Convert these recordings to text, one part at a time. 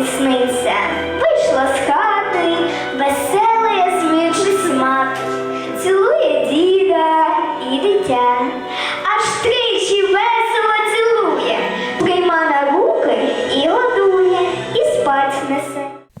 It's nice.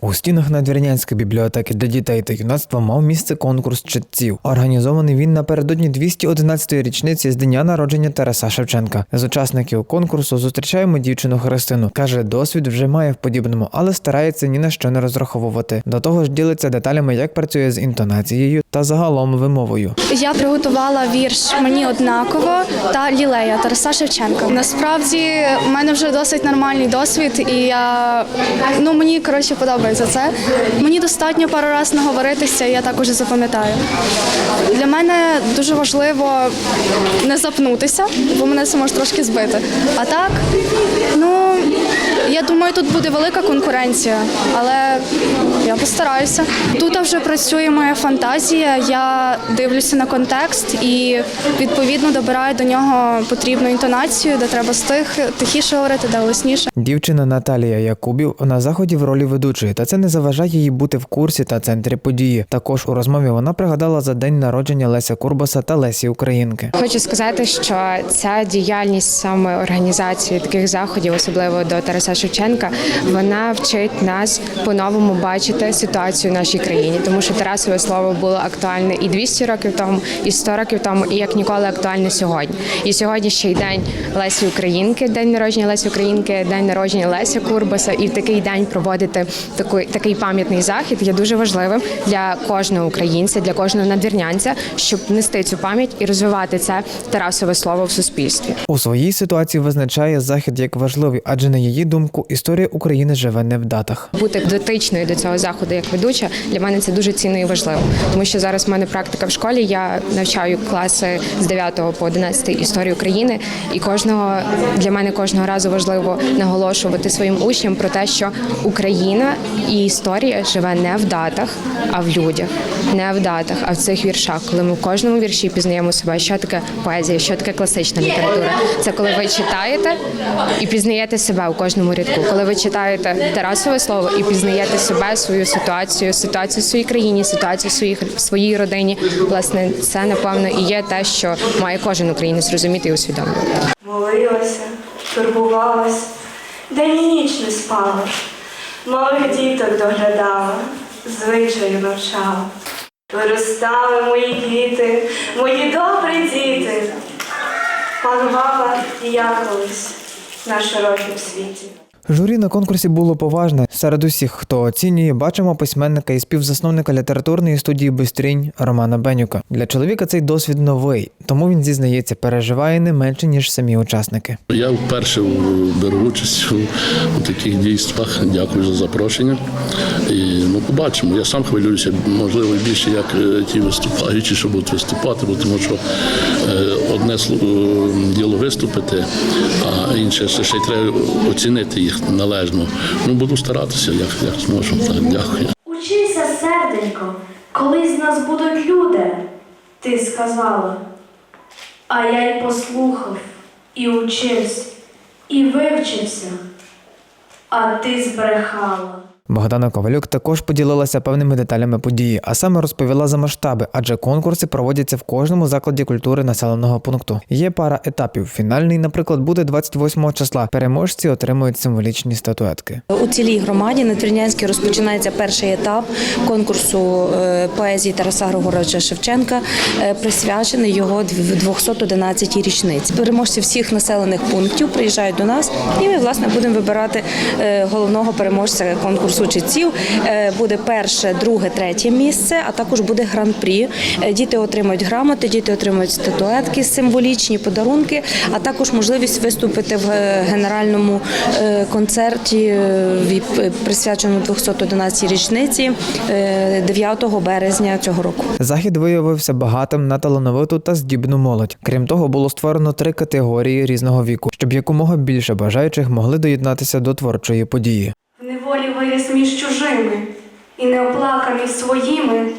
У стінах Надвірнянської бібліотеки для дітей та юнацтва мав місце конкурс читців. Організований він напередодні 211-ї річниці з дня народження Тараса Шевченка. З учасників конкурсу зустрічаємо дівчину Христину. каже, досвід вже має в подібному, але старається ні на що не розраховувати. До того ж ділиться деталями, як працює з інтонацією та загалом вимовою. Я приготувала вірш мені однаково та лілея Тараса Шевченка. Насправді в мене вже досить нормальний досвід, і я ну мені коротше подобається це. Мені достатньо пару разів наговоритися, і я так уже запам'ятаю. Для мене дуже важливо не запнутися, бо мене це може трошки збити. А так, ну я думаю, тут буде велика конкуренція, але я постараюся. Тут вже працює моя фантазія. Я дивлюся на контекст і відповідно добираю до нього потрібну інтонацію, де треба стих тихіше говорити, де голосніше. Дівчина Наталія Якубів на заході в ролі ведучої, та це не заважає їй бути в курсі та центрі події. Також у розмові вона пригадала за день народження Леся Курбаса та Лесі Українки. Хочу сказати, що ця діяльність саме організації таких заходів, особливо до Тараса Шевченка, вона вчить нас по-новому бачити ситуацію в нашій країні, тому що Тарасове слово було актуальне і 200 років тому, і 100 років тому, і як ніколи актуальне сьогодні. І сьогодні ще й день Лесі Українки, день народження Лесі Українки, день народження Леся Курбаса. І в такий день проводити такий, такий пам'ятний захід є дуже важливим для кожного українця, для кожного надвірнянця, щоб нести цю пам'ять і розвивати це Тарасове слово в суспільстві. У своїй ситуації визначає захід як важливий, адже на її думку історія України живе не в датах. Бути дотичною до цього заходу як ведуча для мене це дуже цінно і важливо, тому що зараз в мене практика в школі. Я навчаю класи з 9 по 11 історії України, і кожного для мене кожного разу важливо наголошувати своїм учням про те, що Україна і історія живе не в датах, а в людях, не в датах, а в цих віршах. Коли ми в кожному вірші пізнаємо себе, що таке поезія, що таке класична література. Це коли ви читаєте і пізнаєте себе у кожному рядку. Коли ви читаєте Тарасове слово і пізнаєте себе, свою ситуацію, ситуацію в своїй країні, ситуацію в своїх в своїй родині. Власне, це напевно і є те, що має кожен українець розуміти і усвідомлювати. Молилася, турбувалась, день і ніч не спала, малих діток доглядала, звичаю навчала. Виростали мої діти, мої добрі діти. Панувала і я колись на широкім світі. Журі на конкурсі було поважне. Серед усіх, хто оцінює, бачимо письменника і співзасновника літературної студії Бистрінь Романа Бенюка. Для чоловіка цей досвід новий, тому він зізнається, переживає не менше ніж самі учасники. Я вперше беру участь у, таких дійствах. Дякую за запрошення. І ну, побачимо. Я сам хвилююся, можливо, більше як е, ті виступаючі, що будуть виступати, бо тому що е, одне е, діло виступити, а інше ще й треба оцінити їх належно. Ну, буду старатися, як, як зможу. Так, дякую. Учися, серденько, коли з нас будуть люди, ти сказала. А я й послухав, і учився, і вивчився, а ти збрехала. Богдана Ковалюк також поділилася певними деталями події, а саме розповіла за масштаби, адже конкурси проводяться в кожному закладі культури населеного пункту. Є пара етапів. Фінальний, наприклад, буде 28 числа. Переможці отримують символічні статуетки. У цілій громаді на Твірнянській розпочинається перший етап конкурсу е, поезії Тараса Григоровича Шевченка, е, присвячений його 211-й річниці. Переможці всіх населених пунктів приїжджають до нас, і ми власне будемо вибирати е, головного переможця конкурсу читців. Е, Буде перше, друге, третє місце, а також буде гран-прі. Е, Діти отримують грамоти, діти отримують статуетки, символічні подарунки, а також можливість виступити в е, генеральному концерті, присвяченому 211 річниці е, 9 березня цього року. Захід виявився багатим на талановиту та здібну молодь. Крім того, було створено три категорії різного віку, щоб якомога більше бажаючих могли доєднатися до творчої події. Неволі виріс між чужими, і неоплаканий своїми,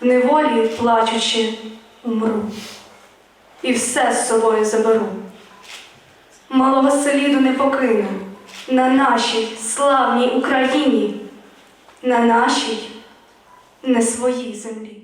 в неволі плачучи, умру. І все з собою заберу. Малого селіду не покину, на нашій славній Україні, на нашій не своїй землі.